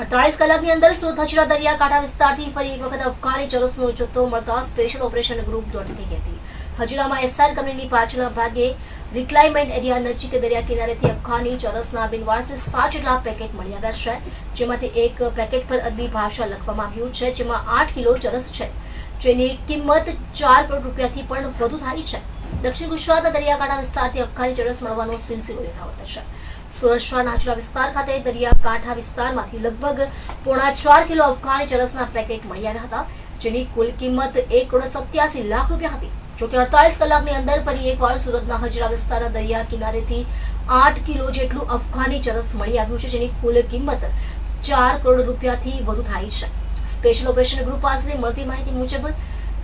અડતાલીસ કલાકની અંદર સુરત હજીરા દરિયાકાંઠા વિસ્તારથી ફરી એક વખત અફઘાની ચરસનો જથ્થો મળતા સ્પેશિયલ ઓપરેશન ગ્રુપ દોડી થઈ હતી. હજીરામાં એસઆર કંપનીની પાછળના ભાગે રિક્લાઇમેન્ટ એરિયા નજીક દરિયા કિનારેથી અફઘાની ચરસના બિનવારસે સાત જેટલા પેકેટ મળી આવ્યા છે, જેમાંથી એક પેકેટ પર અરબી ભાષા લખવામાં આવ્યું છે, જેમાં આઠ કિલો ચરસ છે, જેની કિંમત ચાર કરોડ રૂપિયાથી પણ વધુ થાય છે. દક્ષિણ ગુજરાતના દરિયાકાંઠા વિસ્તારથી અફઘાની ચરસ મળવાનો સિલસિલો યથાવત છે. સુરત શહેરના વિસ્તાર ખાતે દરિયાકાંઠા વિસ્તારમાંથી લગભગ પોણા ચાર કિલો અફઘાની ચરસના પેકેટ મળી આવ્યા હતા, જેની કુલ કિંમત એક કરોડ સત્યાસી લાખ રૂપિયા હતી. જોકે અડતાલીસ કલાકની અંદર ફરી એકવાર સુરતના હજરા વિસ્તારના દરિયા કિનારેથી આઠ કિલો જેટલું અફઘાની ચરસ મળી આવ્યું છે, જેની કુલ કિંમત ચાર કરોડ રૂપિયાથી વધુ થાય છે. સ્પેશિયલ ઓપરેશન ગ્રુપ પાસેથી મળતી માહિતી મુજબ,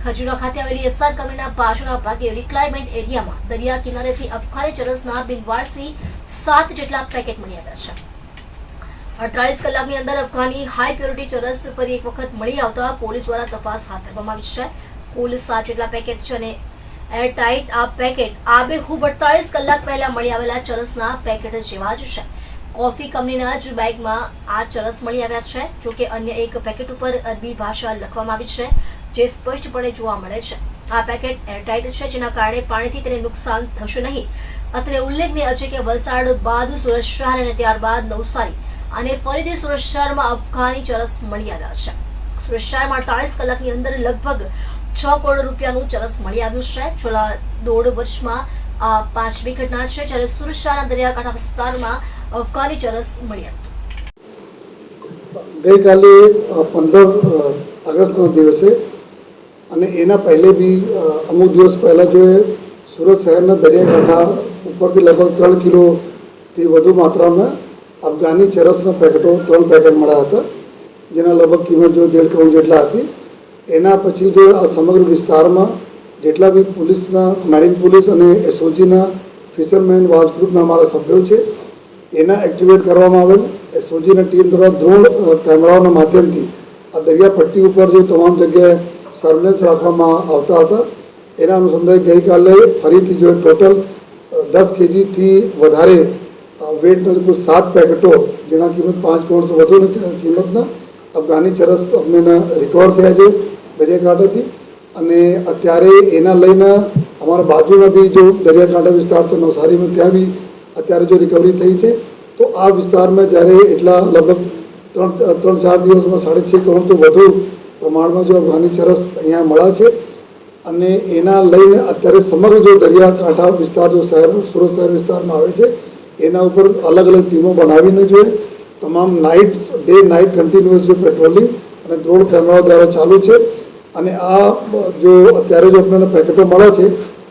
ખજુરા ખાતે આવેલી એસઆર કંપનીના પાછળના ભાગે રિક્લાઇમેન્ટ એરિયામાં દરિયા કિનારેથી અફઘાની ચરસના બિનવારસી સાત જેટલા પેકેટ મળી આવ્યા છે. અડતાલીસ કલાકની અંદર અફઘાની હાઈ પ્યોરિટી ચરસ ફરી એક વખત મળી આવતા પોલીસ દ્વારા તપાસ હાથ ધરવામાં આવી છે. કુલ સાત જેટલા પેકેટ છે અને એરટાઇટ આ પેકેટ આબેહૂબ અડતાલીસ કલાક પહેલા મળી આવેલા ચરસના પેકેટ જેવા જ છે. કોફી કંપનીના જ બેગમાં આ ચરસ મળી આવ્યા છે જોકે અન્ય એક પેકેટ ઉપર અરબી ભાષા લખવામાં આવી છે, જે સ્પષ્ટપણે જોવા મળે છે. આ પેકેટ એરટાઇટ છે, જેના કારણે પાણીથી તેને નુકસાન થશે નહીં. અત્રે ઉલ્લેખનીય છે કે વલસાડ બાદ સુરત શહેર અને ત્યારબાદ નવસારી અને ફરીથી સુરત શહેરમાં અફઘાની ચરસ મળી આવ્યા છે. સુરત શહેરમાં અડતાલીસ કલાકની અંદર લગભગ છ કરોડ રૂપિયાનું ચરસ મળી આવ્યું છે. છેલ્લા દોઢ વર્ષમાં આ પાંચમી ઘટના છે જ્યારે સુરત શહેરના દરિયાકાંઠા વિસ્તારમાં અફઘાની ચરસ મળી આવ્યું ગઈકાલે પંદર ઓગસ્ટના દિવસે અને એના પહેલે બી અમુક દિવસ પહેલાં જો સુરત શહેરના દરિયાકાંઠા ઉપરથી લગભગ ત્રણ કિલોથી વધુ માત્રામાં અફઘાની ચરસના પેકેટો ત્રણ પેકેટ મળ્યા હતા, જેના લગભગ કિંમત જો દેઢ કરોડ જેટલા હતી. એના પછી જો આ સમગ્ર વિસ્તારમાં જેટલા બી પોલીસના, મેરીન પોલીસ અને એસઓજીના ફિશરમેન વોચ ગ્રુપના અમારા સભ્યો છે, એના એક્ટિવેટ કરવામાં આવેલ. એસઓજીના ટીમ દ્વારા દ્રોણ કેમેરાઓના માધ્યમથી આ દરિયા પટ્ટી ઉપર જો તમામ જગ્યાએ સર્વેલન્સ રાખવામાં આવતા હતા. એના અનુસંધાને ગઈકાલે ફરીથી જો ટોટલ દસ કેજીથી વધારે વેટનો કુલ સાત પેકેટો, જેના કિંમત પાંચ કરોડથી વધુની કિંમતના, અફઘાની ચરસ અમને રિકવર થયા છે દરિયાકાંઠાથી. અને અત્યારે એના લઈને અમારા બાજુમાં બી જો દરિયાકાંઠા વિસ્તાર છે, નવસારીમાં ત્યાં બી અત્યારે જો રિકવરી થઈ છે, તો આ વિસ્તારમાં જ્યારે એટલા લગભગ ત્રણ ત્રણ ચાર દિવસમાં સાડે છ કરોડથી વધુ પ્રમાણમાં જો અફઘાની ચરસ અહીંયા મળ્યા છે અને એના લઈને અત્યારે સમગ્ર જો દરિયાકાંઠા વિસ્તાર, જો શહેર, સુરત શહેર વિસ્તારમાં આવે છે, એના ઉપર અલગ અલગ ટીમો બનાવીને જોઈએ. તમામ નાઇટ ડે નાઇટ કન્ટિન્યુઅસ જો પેટ્રોલિંગ અને દ્રોણ કેમેરાઓ દ્વારા ચાલુ છે. અને આ જો અત્યારે જો આપણને પેકેટો મળે છે,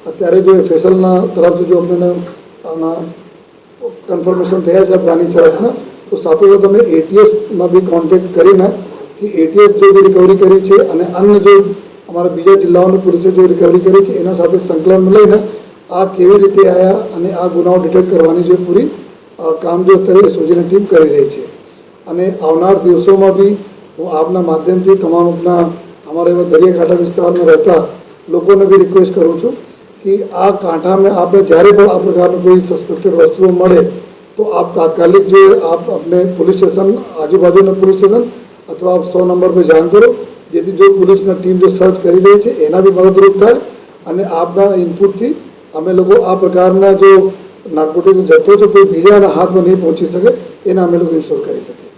અત્યારે જો ફેસલના તરફથી જો આપણને આના કન્ફર્મેશન થયા છે અફઘાની ચરસના, તો સાથોસાથ અમે એટીએસમાં બી કોન્ટેક્ટ કરીને કે એટીએસ જો રિકવરી કરી છે અને અન્ય જો અમારા બીજા જિલ્લાઓની પોલીસે જે રિકવરી કરી છે, એના સાથે સંકલન લઈને આ કેવી રીતે આવ્યા અને આ ગુનાઓ ડિટેક્ટ કરવાની જે પૂરી કામ જે અત્યારે એસઓજીની ટીમ કરી રહી છે. અને આવનાર દિવસોમાં બી હું આપના માધ્યમથી તમામ આપના અમારા એવા દરિયાકાંઠા વિસ્તારમાં રહેતા લોકોને બી રિક્વેસ્ટ કરું છું કે આ કાંઠામાં આપણે જ્યારે પણ આ પ્રકારની કોઈ સસ્પેક્ટેડ વસ્તુઓ મળે, તો આપ તાત્કાલિક જે આપ આપણે પોલીસ સ્ટેશન, આજુબાજુના પોલીસ સ્ટેશન અથવા આપ સો નંબર પર જાણ કરો. જેથી જો પોલીસના ટીમ જો સર્ચ કરી રહી છે એના બી મદદરૂપ થાય અને આપના ઇનપુટથી અમે લોકો આ પ્રકારના જો નાર્કોટિક્સ જથ્થો છે કોઈ બીજાના હાથમાં નહીં પહોંચી શકે એને અમે લોકો ઇન્શ્યોર કરી શકીએ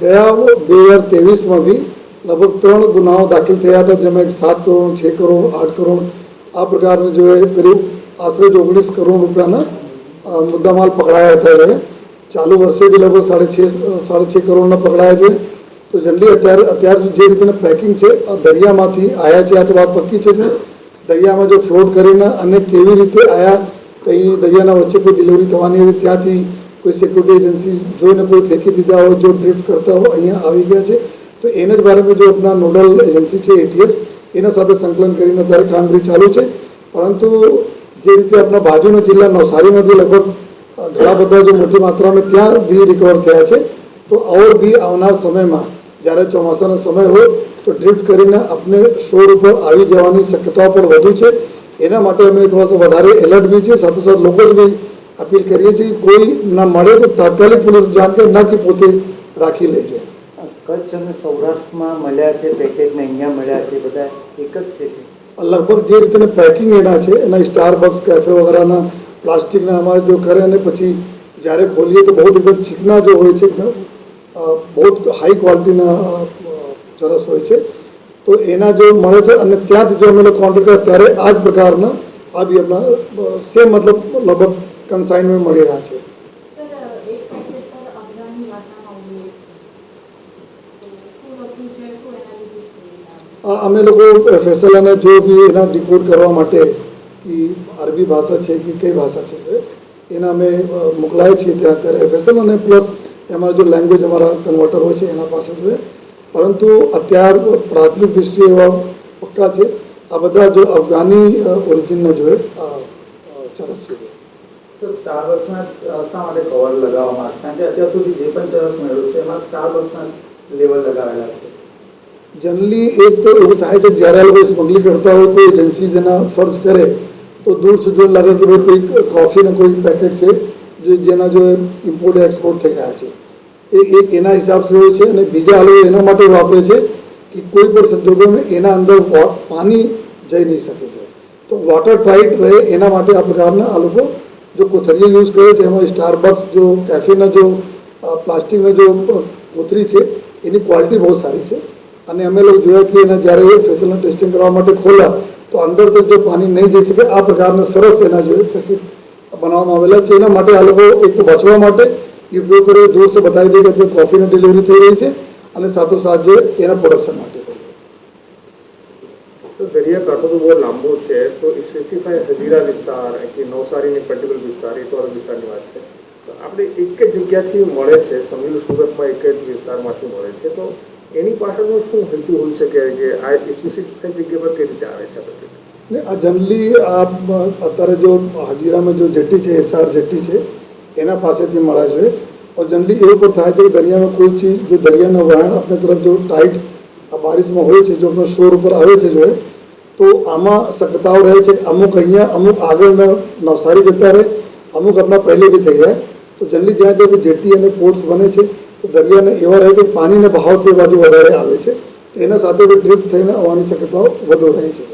ગયા બે હજાર ત્રેવીસમાં બી લગભગ ત્રણ ગુનાઓ દાખલ થયા હતા જેમાં એક સાત કરોડ છ કરોડ આઠ કરોડ આ પ્રકારના જો એ કરીબ આશરે ઓગણીસ કરોડ રૂપિયાના મુદ્દામાલ પકડાયા હતા એ ચાલુ વર્ષે બી લગભગ સાડે છ સાડે છ કરોડના પકડાયા છે. તો જનરલી અત્યારે, અત્યાર સુધી જે રીતના પેકિંગ છે દરિયામાંથી આવ્યા છે, આ તો વાત પક્કી છે કે દરિયામાં જો ફ્રોડ કરીને અને કેવી રીતે આયા, કઈ દરિયાના વચ્ચે કોઈ ડિલિવરી થવાની હતી, ત્યાંથી કોઈ સિક્યુરિટી એજન્સી જોઈને કોઈ ફેંકી દીધા હોય, જો ડ્રિફ્ટ કરતા હોય, અહીંયા આવી ગયા છે. તો એને જ બારેમાં જો આપણા નોડલ એજન્સી છે એટીએસ એના સાથે સંકલન કરીને અત્યારે કામગીરી ચાલુ છે. પરંતુ જે રીતે આપણા બાજુના જિલ્લા નવસારીમાં બી લગભગ ઘણા બધા જો મોટી માત્રામાં ત્યાં બી રિકવર થયા છે, તો ઓર બી આવનાર સમયમાં, જ્યારે ચોમાસાનો સમય હોય, તો ડ્રિફ્ટ કરીને આપણે શોર ઉપર આવી જવાની શક્યતા પણ વધુ છે. એના માટે અમે થોડા સો વધારે એલર્ટ બી છે, સાથે લોકો જ બી અપીલ કરીએ છીએ, કોઈ ના મળે તો તાત્કાલિક પોલીસ જાણ કે ના કે પોતે રાખી લેજો. કચ્છ અને સૌરાષ્ટ્રમાં મળ્યા છે પેકેજને અહીંયા મળ્યા છે, બધા એક જ છે. લગભગ જે રીતે પેકિંગ એના છે, એના સ્ટાર બક્સ કેફે વગેરેના પ્લાસ્ટિકના આમાં જો કરે અને પછી જ્યારે ખોલીએ તો બહુ એકદમ ચીકના જો હોય છે, એકદમ બહુ હાઈ ક્વોલિટીના ચરસ હોય છે. તો એના જો મળે છે અને ત્યાંથી જો અમે કોન્ટેક્ટ કર્યા ત્યારે આ જ પ્રકારના આ બી સેમ મતલબ લગભગ કન્સાઇનમેન્ટ મળી રહ્યા છે સર એક પેકેટ પર અફઘાની ભાષામાં ઉલ્લેખ તો શું લખ્યું છે શું એના વિશે શું આ અમે લોકો ફેસલાને જો બી એના ડિકોડ કરવા માટે કે અરબી ભાષા છે કે કઈ ભાષા છે, એના અમે મોકલાય છીએ ત્યાં અત્યારે. ફેસલ અને પ્લસ અમારા જો લેંગ્વેજ અમારા કન્વર્ટર હોય છે, એના પાસે જોઈએ. પરંતુ અત્યાર પ્રાથમિક દૃષ્ટિએ એવા પક્કા છે. આ બધા જો અફઘાની ઓરિજિનના જોઈએ ચરસ છે. સ્ટાર બસના માટે કવર લગાવવામાં આવે કારણ કે અત્યાર સુધી જે પણ ચરસ મળ્યો છે, એમાં સ્ટાર લેવલ લગાવેલા છે. જનરલી એક તો એવું થાય છે, જ્યારે આ લોકો સ્મગલિંગ કરતા હોય, કોઈ એજન્સીઝ એના સર્ચ કરે, તો દૂર સુધી લાગે કે ભાઈ કોઈ કોફીના કોઈ પેકેટ છે, જે જેના જો ઇમ્પોર્ટ એક્સપોર્ટ થઈ રહ્યા છે. એ એક એના હિસાબથી હોય છે અને બીજા આ લોકો એના માટે વાપરે છે કે કોઈ પણ સંજોગોમાં એના અંદર પાણી જઈ નહીં શકે છે. તો વોટર ટાઈટ રહે એના માટે આ પ્રકારના આ લોકો જો કોથળીઓ યુઝ કરે છે, એમાં સ્ટારબક્સ જો કેફીના જો પ્લાસ્ટિકના જો કોથરી છે, એની ક્વોલિટી બહુ સારી છે. અને અમે લોકો જોયા કે એના જ્યારે ફેસલનું ટેસ્ટિંગ કરવા માટે ખોલ્યા, તો અંદર તો જો પાણી નહીં જઈ શકે, આ પ્રકારના સરસ એના જો બનાવવામાં આવેલા છે. એના માટે આ લોકો એક તો બચવા માટે ઉપયોગ કર્યો. દૂર સે બતાવી દે કે અત્યારે કોફીની ડિલિવરી થઈ રહી છે અને સાથોસાથ જો એના પ્રોડક્શન માટે. તો દરિયાકાંઠો તો બહુ લાંબો છે, તો એ સ્પેસિફાય હજીરા વિસ્તાર કે નવસારીની પર્ટિક્યુલર વિસ્તાર, એ તો વિસ્તારની વાત છે. આપણે એક જ જગ્યાથી મળે છે સમજી સુરતમાં એક જ વિસ્તારમાંથી મળે છે. તો એની પાછળનું શું હેતુ હોઈ શકે કે આ સ્પેસિફિક જગ્યા પર કઈ રીતે આવે છે ને આ જનરલી અત્યારે જો હજીરામાં જો જેટી છે એસઆર જેટી છે, એના પાસેથી મળે છે. और જનરલી એવું પણ થાય છે કે દરિયામાં કોઈ ચીજ, જો દરિયાના વહાણ આપણે તરફ જો ટાઈટ આ બારિશમાં હોય છે, જો આપણો શોર ઉપર આવે છે, જો તો આમાં શક્યતાઓ રહે છે. અમુક અહીંયા અમુક આગળના નવસારી જતા રહે, અમુક આપણા પહેલે બી થઈ જાય. તો જનરલી જ્યાં જ્યાં જેટી અને પોર્ટ્સ બને છે તો દરિયાને એવા રહે કે પાણીને બહાવ તે બાજુ વધારે આવે છે એના સાથે ડ્રીપ થઈને આવવાની શક્યતાઓ વધુ રહે છે.